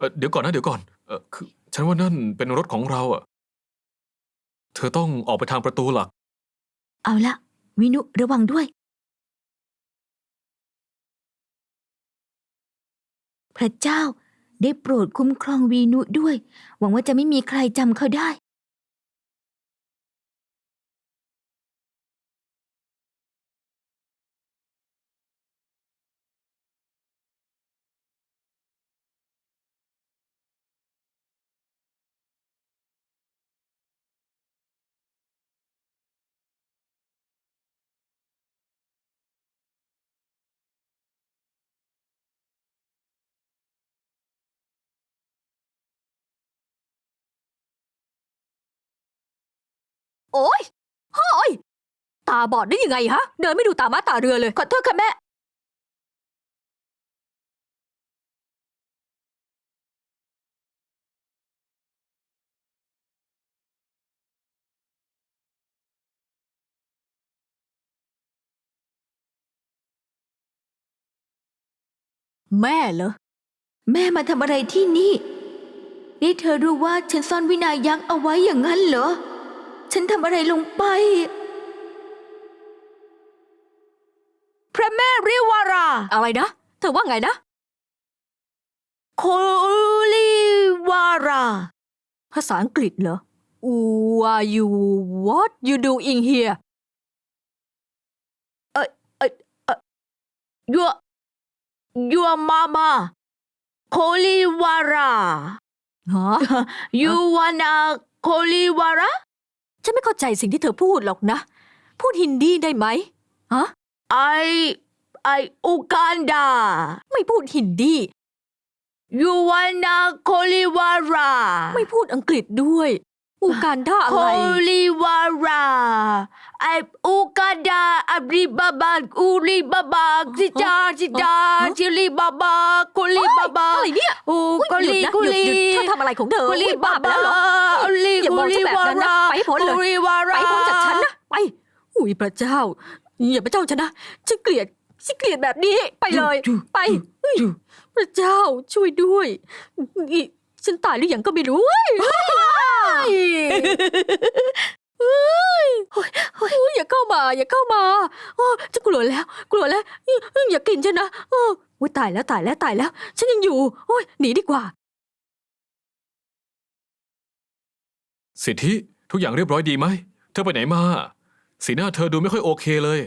เอ่อเดี๋ยวก่อนนะเดี๋ยวก่อนเออคือฉันว่านั่นเป็นรถของเราอะ เธอต้องออกไปทางประตูหลัก เอาละวินุระวังด้วย พระเจ้าได้โปรดคุ้มครองวีนุด้วย หวังว่าจะไม่มีใครจำเขาได้ โอ๊ยโอ้ยตาบอดได้ยังไงฮะ เดินไม่ดูตาม้าตาเรือเลย ขอโทษค่ะแม่ แม่เหรอ แม่มาทำอะไรที่นี่ นี่เธอรู้ว่าฉันซ่อนวินายักษ์เอาไว้อย่างนั้นเหรอ ฉันทำอะไรลงไป พระแม่ริวารา อะไรนะ เธอว่าไงนะโคลิวารา ภาษาอังกฤษเหรอ Who are you what you doing here your your mama โคลิวารา ฮะ you wanna โคลิวารา ฉันไม่เข้าใจสิ่งที่เธอพูดหรอกนะ พูดฮินดีได้ไหมฮะ I I อุกันดา ไม่พูดฮินดี you wanna โคลิวารา ไม่พูดอังกฤษด้วย อูการด้าอะโคไร ลิวาราไออุกันดาอับริบาบาอุริบาบาจิจาจิจาจิริบาบาโคลิบาบาอะไรเนี่ยอูอุ๊ยโคลิหยุดนะโคหยุดลิหยุดเธอทำอะไรของเธอโคลิอุ๊ยบาบ้าไปบาแล้วเหรอโคลิอย่ามองฉันแบบนั้นนะไปให้พ้นเลยโคลิวาราไปพ้นจากฉันนะ ไป อุ้ยพระเจ้า อย่ามาเจ้าฉันนะฉันเกลียดฉันเกลียดแบบนี้ไปเลย ไปเฮ้ยพระเจ้าช่วยด้วยอี ฉันตายหรือยังก็ไม่รู้เว้ยเฮ้ยเฮ้ยเฮ้ยอย่าเข้ามา อย่าเข้ามาโอ้ฉันกลัวแล้ว กลัวแล้วอย่ากินฉันนะโอ้อุ๊ยตายแล้วตายแล้วตายแล้ว ฉันยังอยู่โอ้ยหนีดีกว่า สิทธิทุกอย่างเรียบร้อยดีไหม เธอไปไหนมา สีหน้าเธอดูไม่ค่อยโอเคเลย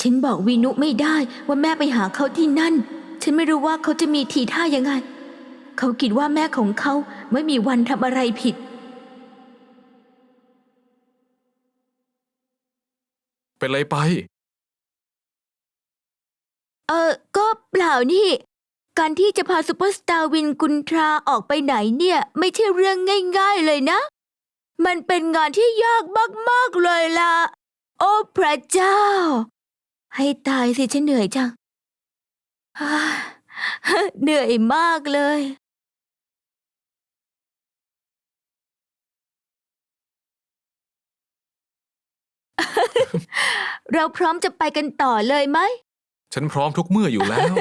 ฉันบอกวีนุไม่ได้ว่าแม่ไปหาเขาที่นั่น ฉันไม่รู้ว่าเขาจะมีทีท่ายังไง เขาคิดว่าแม่ของเขาไม่มีวันทำอะไรผิด เป็นไรไป เออก็เปล่านี่ การที่จะพาซูเปอร์สตาร์วินกุนทราออกไปไหนเนี่ย ไม่ใช่เรื่องง่าย ๆเลยนะ มันเป็นงานที่ยากมากๆเลยล่ะ โอ้พระเจ้า ให้ตายสิฉันเหนื่อยจังฮ่า เหนื่อยมากเลยเราพร้อมจะไปกันต่อเลยไหม ฉันพร้อมทุกเมื่ออยู่แล้ว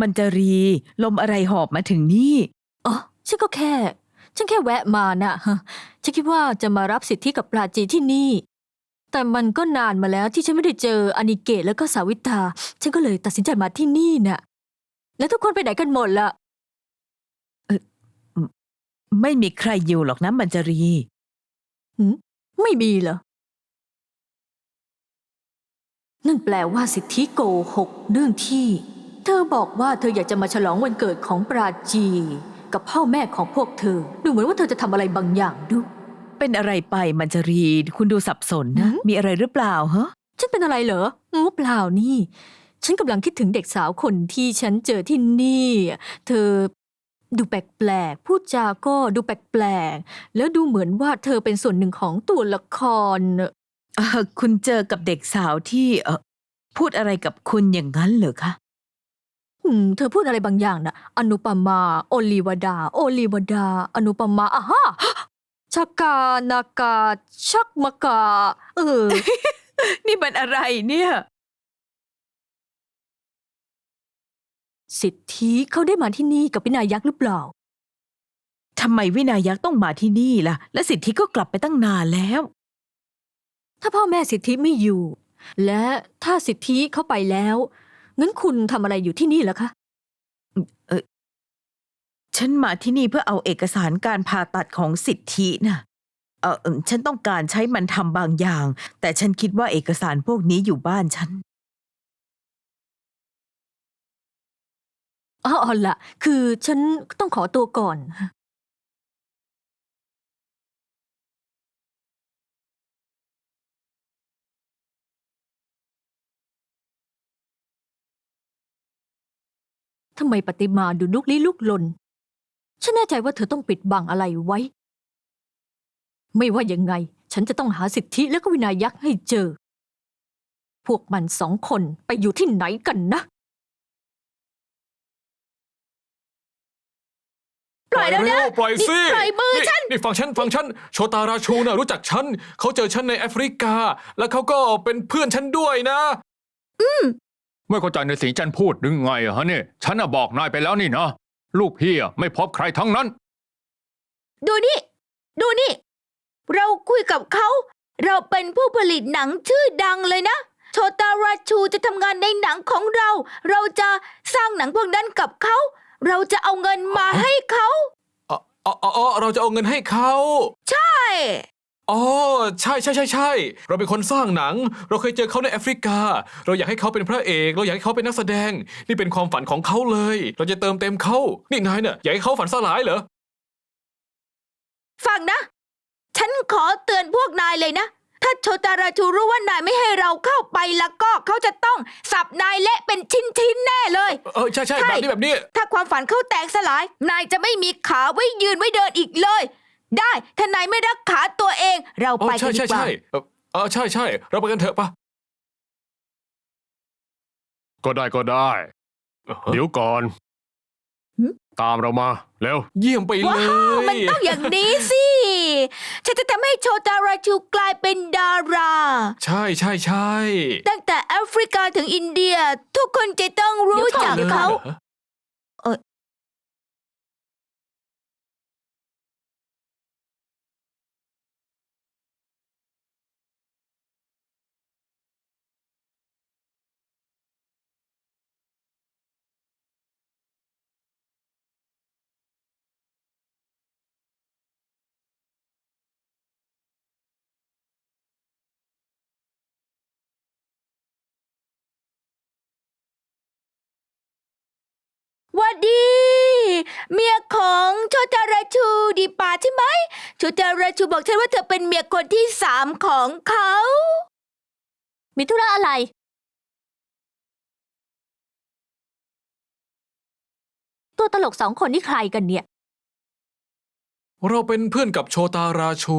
มันจะรี ลมอะไรหอบมาถึงนี่ อ๋อฉันก็แค่ ฉันแค่แวะมาน่ะฮะฉันคิดว่าจะมารับสิทธิกับปราจีที่นี่ แต่มันก็นานมาแล้วที่ฉันไม่ได้เจออานิเกะแล้วก็สาวิตา ฉันก็เลยตัดสินใจมาที่นี่น่ะ แล้วทุกคนไปไหนกันหมดล่ะไม่มีใครอยู่หรอกนะมันจะรีไม่มีเหรอ นั่นแปลว่าสิทธิโกหกเรื่องที่ เธอบอกว่าเธออยากจะมาฉลองวันเกิดของปราจี กับพ่อแม่ของพวกเธอ ดูเหมือนว่าเธอจะทำอะไรบางอย่างดูเป็นอะไรไปมันจะรีคุณดูสับสนนะหืมมีอะไรหรือเปล่าฮะฉันเป็นอะไรเหรองูเปล่านี่ ฉันกำลังคิดถึงเด็กสาวคนที่ฉันเจอที่นี่ เธอดูแปลกๆพูดจาก็ดูแปลกๆแล้วดูเหมือนว่าเธอเป็นส่วนหนึ่งของตัวละครเออคุณเจอกับเด็กสาวที่เออพูดอะไรกับคุณอย่างนั้นเหรอคะ อืมเธอพูดอะไรบางอย่างนะอนุปมา โอลิวดา โอลิวดา อนุปมาอะฮะชักกานากา ชักมากา เออ นี่มันอะไรเนี่ย สิทธิเขาได้มาที่นี่กับวินายักษ์หรือเปล่า ทำไมวินายักษ์ต้องมาที่นี่ล่ะ และสิทธิก็กลับไปตั้งนานแล้ว ถ้าพ่อแม่สิทธิไม่อยู่ และถ้าสิทธิเข้าไปแล้ว งั้นคุณทำอะไรอยู่ที่นี่ล่ะคะฉันมาที่นี่เพื่อเอาเอกสารการผ่าตัดของสิทธินะเออเอิ่มฉันต้องการใช้มันทำบางอย่าง แต่ฉันคิดว่าเอกสารพวกนี้อยู่บ้านฉัน อ๋อเอาละคือฉันต้องขอตัวก่อน ทำไมปฏิมาดูลุกลี้ลุกลน ฉันแน่ใจว่าเธอต้องปิดบังอะไรไว้ ไม่ว่ายังไง ฉันจะต้องหาสิทธิและก็วินายักษ์ให้เจอ พวกมันสองคนไปอยู่ที่ไหนกันนะ ปล่อยแล้วนะปล่อยสินี่ปล่อยมือฉัน นี่ฟังฉันฟังฉันโชตาราชูน่ะรู้จักฉัน เขาเจอฉันในแอฟริกา แล้วเขาก็เป็นเพื่อนฉันด้วยนะ ไม่เข้าใจในสิ่งที่ฉันพูดหรือไงอะฮะเนี่ยฉันน่ะบอกนายไปแล้วนี่นะลูกพี่อะไม่พบใครทั้งนั้น ดูนี่ ดูนี่ เราคุยกับเขา เราเป็นผู้ผลิตหนังชื่อดังเลยนะ โชตาราชูจะทำงานในหนังของเรา เราจะสร้างหนังพวกนั้นกับเขา เราจะเอาเงินมาให้เขา อ๋ออ๋ออ๋อเราจะเอาเงินให้เขา ใช่ อ๋อใช่ใช่ใช่ใช่เราเป็นคนสร้างหนัง เราเคยเจอเขาในแอฟริกา เราอยากให้เขาเป็นพระเอก เราอยากให้เขาเป็นนักแสดง นี่เป็นความฝันของเขาเลย เราจะเติมเต็มเขานี่นายเนี่ยอยากให้เขาฝันสลายเหรอฟังนะ ฉันขอเตือนพวกนายเลยนะ ถ้าโชตาราชูรู้ว่านายไม่ให้เราเข้าไปแล้วก็เขาจะต้องสับนายเละเป็นชิ้นๆแน่เลย เออใช่ใช่ใช่แบบนี้แบบนี้ ถ้าความฝันเขาแตกสลาย นายจะไม่มีขาไว้ยืนไว้เดินอีกเลย ได้ถ้านายไม่รักขาตัวเอง เราอ๋อไปกัใช่นดีใช่กว่า ใช่เออเออใช่ใช่เราไปกันเถอะปะก็ได้ก็ได้ เดี๋ยวก่อน หึ ตามเรามาเร็ว เยี่ยมไปเลว้าวยมันต้องอย่างนี้สิ ฉันจะทำให้โชตาราชูกลายเป็นดารา ใช่ใช่ใช่ตั้งแต่แอฟริกาถึงอินเดีย ทุกคนจะต้องรู้จักเดี๋ยวก่อนเขา หรอ เมียของโชตาราชูดีป่าใช่ไหมโชตาราชูบอกฉันว่าเธอเป็นเมียคนที่สามของเขา มีธุระอะไร ตัวตลกสองคนนี่ใครกันเนี่ย เราเป็นเพื่อนกับโชตาราชู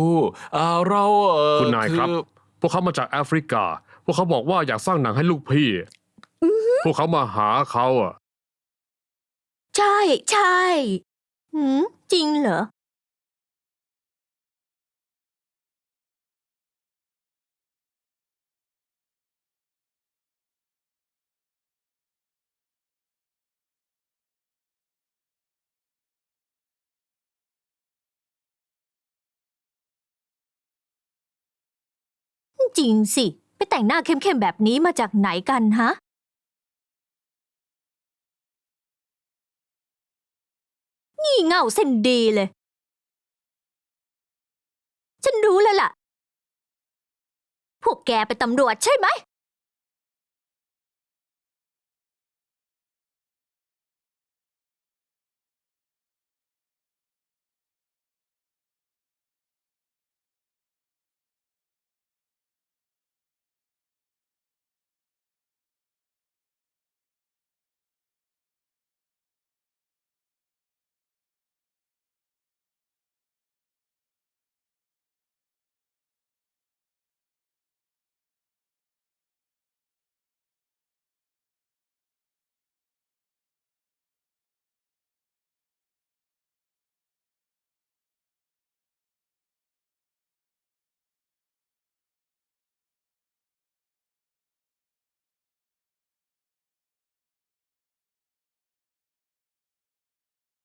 อ่าเราเออคุณนายครับ อพวกเขามาจากแอฟริกา พวกเขาบอกว่าอยากสร้างหนังให้ลูกพี่ พวกเขามาหาเขาอะ ใช่ใช่หืมจริงเหรอ จริงสิ ไปแต่งหน้าเข้มๆแบบนี้มาจากไหนกันฮะ งี่เง่าเส้นดีเลย ฉันรู้แล้วล่ะ พวกแกเป็นตำรวจใช่ไหม